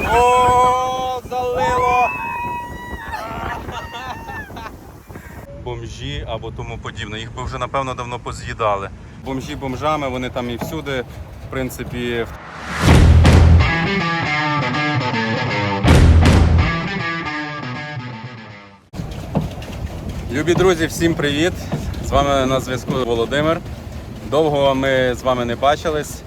О, залило! Бомжі або тому подібне. Їх би вже напевно давно поз'їдали. Бомжі бомжами, вони там і всюди, в принципі. Любі друзі, всім привіт! З вами на зв'язку Володимир. Довго ми з вами не бачились.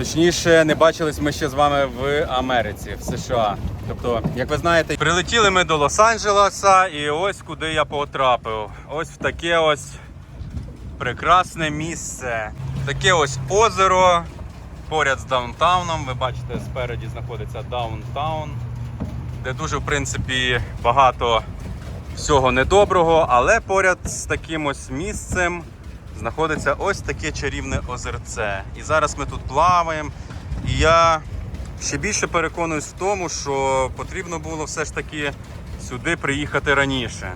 Точніше, не бачились ми ще з вами в Америці, в США. Тобто, як ви знаєте, прилетіли ми до Лос-Анджелеса і ось куди я потрапив. Ось в таке ось прекрасне місце. Таке ось озеро поряд з даунтауном. Ви бачите, спереді знаходиться даунтаун, де дуже, в принципі, багато всього недоброго, але поряд з таким ось місцем знаходиться ось таке чарівне озерце. І зараз ми тут плаваємо. І я ще більше переконуюсь в тому, що потрібно було все ж таки сюди приїхати раніше.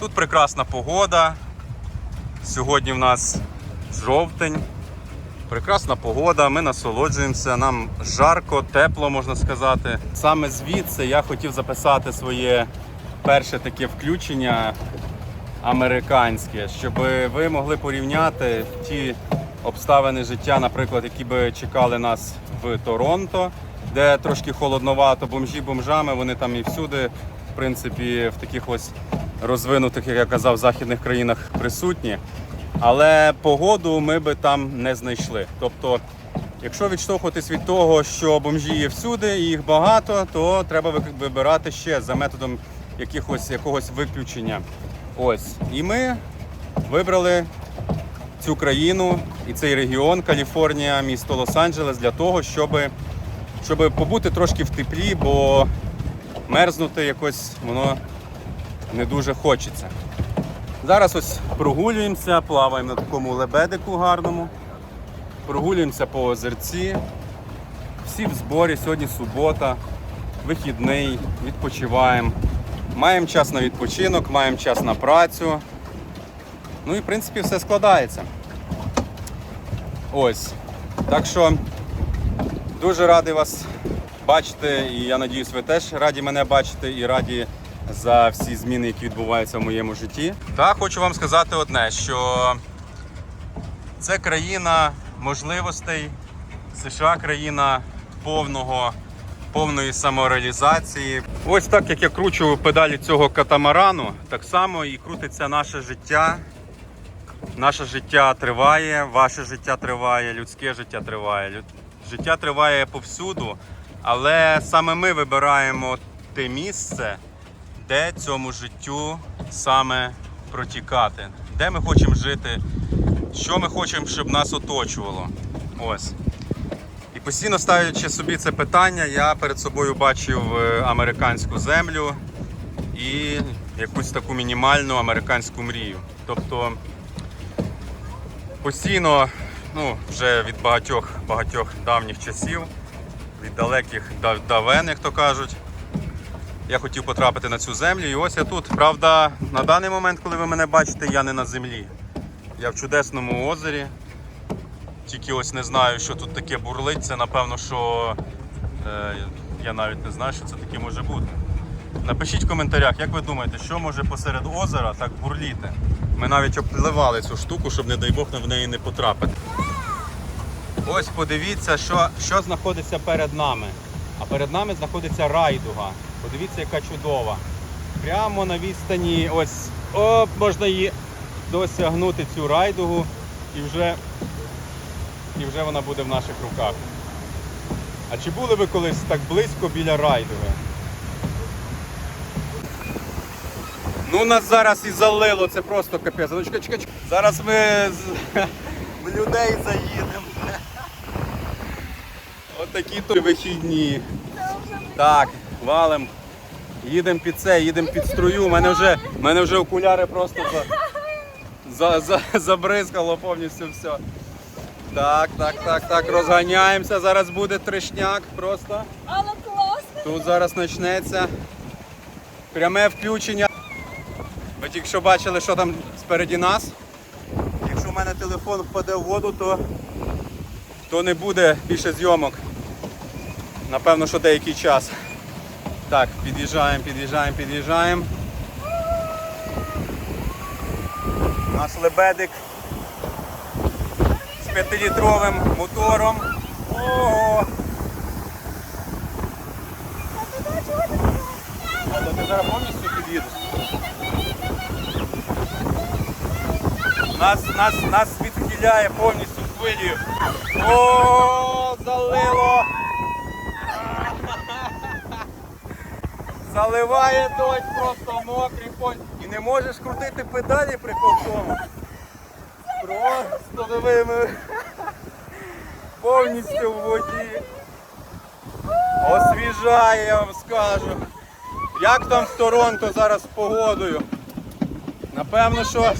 Тут прекрасна погода. Сьогодні в нас жовтень. Прекрасна погода, ми насолоджуємося, нам жарко, тепло, можна сказати. Саме звідси я хотів записати своє перше таке включення американське, щоб ви могли порівняти ті обставини життя, наприклад, які би чекали нас в Торонто, де трошки холодновато, бомжі бомжами, вони там і всюди, в принципі, в таких ось розвинутих, як я казав, західних країнах присутні. Але погоду ми би там не знайшли. Тобто, якщо відштовхуватись від того, що бомжі є всюди, і їх багато, то треба вибирати ще за методом якихось, якогось виключення. Ось. І ми вибрали цю країну і цей регіон Каліфорнія, місто Лос-Анджелес для того, щоб, щоб побути трошки в теплі, бо мерзнути якось воно не дуже хочеться. Зараз ось прогулюємося, плаваємо на такому лебедику гарному, прогулюємося по озерці. Всі в зборі, сьогодні субота, вихідний, відпочиваємо. Маємо час на відпочинок, маємо час на працю. Ну і в принципі все складається. Ось. Так що дуже радий вас бачити, і я надіюсь, ви теж раді мене бачити і раді за всі зміни, які відбуваються в моєму житті. Та хочу вам сказати одне, що це країна можливостей, США країна повного, повної самореалізації. Ось так як я кручу педалі цього катамарану, так само і крутиться наше життя. Наше життя триває, ваше життя триває, людське життя триває. Життя триває повсюду, але саме ми вибираємо те місце, де цьому життю саме протікати, де ми хочемо жити, що ми хочемо, щоб нас оточувало. Ось. Постійно ставлячи собі це питання, я перед собою бачив е, американську землю і якусь таку мінімальну американську мрію. Тобто постійно, ну, вже від багатьох багатьох давніх часів, від далеких давен, як то кажуть, я хотів потрапити на цю землю. І ось я тут. Правда, на даний момент, коли ви мене бачите, я не на землі. Я в чудесному озері. Тільки ось не знаю, що тут таке бурлить. Це напевно, що е, я навіть не знаю, що це таке може бути. Напишіть в коментарях, як ви думаєте, що може посеред озера так бурліти? Ми навіть обпливали цю штуку, щоб, не дай Бог, в неї не потрапити. Ось подивіться, що, що знаходиться перед нами. А перед нами знаходиться райдуга. Подивіться, яка чудова. Прямо на відстані, ось оп, можна її досягнути цю райдугу і вже, і вже вона буде в наших руках. А чи були ви колись так близько біля райдуги? Ну нас зараз і залило, це просто капець. Ну, чекай, чекай, чекай. Зараз ми в людей заїдемо. Отакі то вихідні. Так, валим. Їдемо під це, їдемо під струю. У мене вже, мене вже окуляри просто за, за, за, забризкало повністю все. Так, так, так, так, розганяємося. Зараз буде тришняк просто. Але класно! Тут зараз почнеться пряме включення. Ви тільки що бачили, що там спереді нас. Якщо в мене телефон впаде в воду, то, то не буде більше зйомок. Напевно, що деякий час. Так, під'їжджаємо, під'їжджаємо, під'їжджаємо. Наш лебедик з 5-літровим мотором. Ого! А ти зараз повністю під'їдеш. Нас, нас, нас відхиляє повністю хвилею. О, залило! Заливає дощ просто мокрий конь. І не можеш крутити педалі при тому. Просто диви, ми повністю в воді. Освіжає, я вам скажу. Як там в Торонто зараз з погодою? Напевно, що.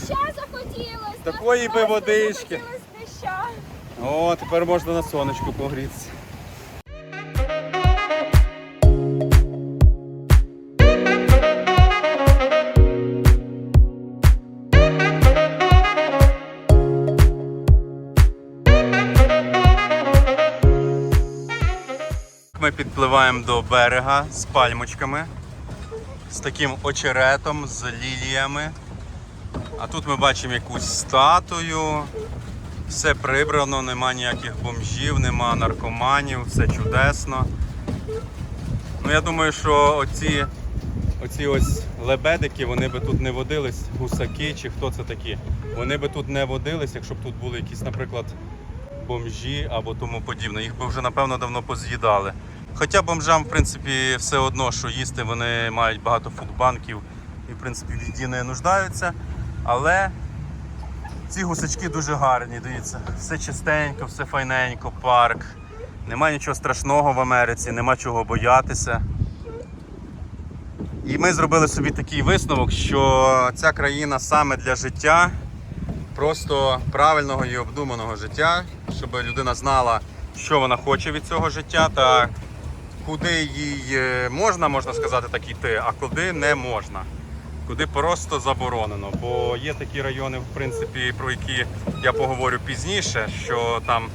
Такої би водички. О, тепер можна на сонечку погрітися. Підпливаємо до берега з пальмочками, з таким очеретом, з ліліями. А тут ми бачимо якусь статую. Все прибрано, нема ніяких бомжів, нема наркоманів, все чудесно. Ну я думаю, що оці, оці ось лебедики, вони би тут не водились, гусаки чи хто це такі. Вони би тут не водились, якщо б тут були якісь, наприклад, бомжі або тому подібне. Їх би вже напевно давно поз'їдали. Хоча бомжам, в принципі, все одно, що їсти, вони мають багато фудбанків і, в принципі, в їді не нуждаються. Але ці гусачки дуже гарні, дивіться. Все чистенько, все файненько, парк. Нема нічого страшного в Америці, нема чого боятися. І ми зробили собі такий висновок, що ця країна саме для життя, просто правильного і обдуманого життя, щоб людина знала, що вона хоче від цього життя та куди їй е, можна, можна сказати, так йти, а куди не можна куди просто заборонено. Бо є такі райони, в принципі, про які я поговорю пізніше, що там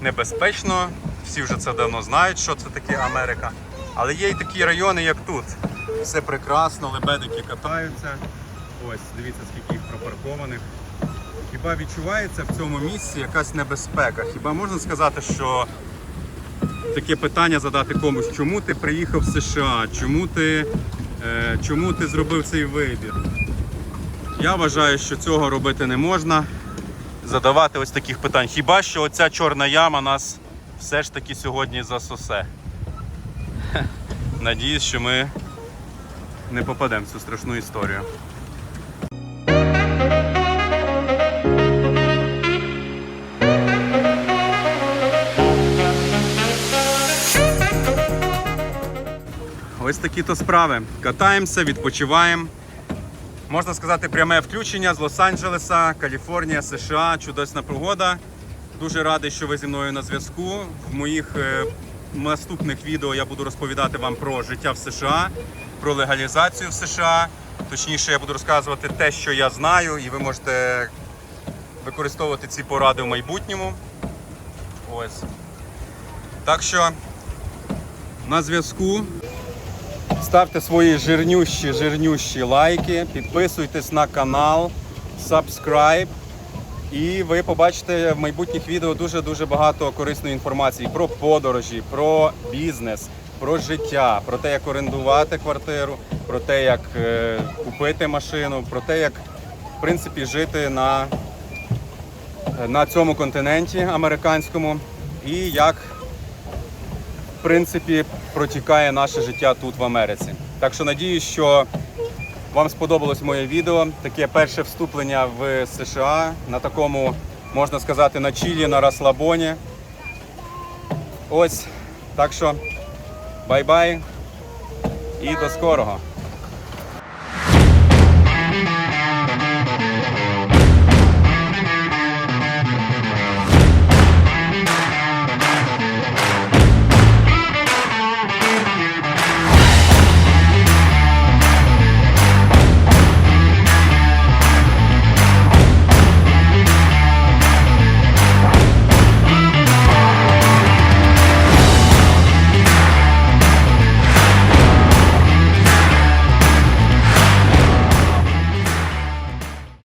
небезпечно, всі вже це давно знають, що це таке Америка. Але є й такі райони, як тут. Все прекрасно, лебедики катаються. Ось, дивіться, скільки їх пропаркованих. Хіба відчувається в цьому місці якась небезпека? Хіба можна сказати, що таке питання задати комусь, чому ти приїхав в США, чому ти, е, чому ти зробив цей вибір? Я вважаю, що цього робити не можна. Задавати ось таких питань. Хіба що оця чорна яма нас все ж таки сьогодні засосе. Надіюсь, що ми не попадемо в цю страшну історію. Ось такі то справи. Катаємося, відпочиваємо. Можна сказати, пряме включення з Лос-Анджелеса, Каліфорнія, США. Чудесна погода. Дуже радий, що ви зі мною на зв'язку. В моїх е, наступних відео я буду розповідати вам про життя в США, про легалізацію в США. Точніше, я буду розказувати те, що я знаю, і ви можете використовувати ці поради в майбутньому. Ось. Так що на зв'язку. Ставте свої жирнющі, жирнющі лайки, підписуйтесь на канал, subscribe. І ви побачите в майбутніх відео дуже-дуже багато корисної інформації про подорожі, про бізнес, про життя, про те, як орендувати квартиру, про те, як е, купити машину, про те, як в принципі жити на, на цьому континенті американському і як принципі, протікає наше життя тут в Америці. Так що надіюсь, що вам сподобалось моє відео. Таке перше вступлення в США на такому, можна сказати, на чилі, на розслабоні. Ось. Так що бай-бай і до скорого.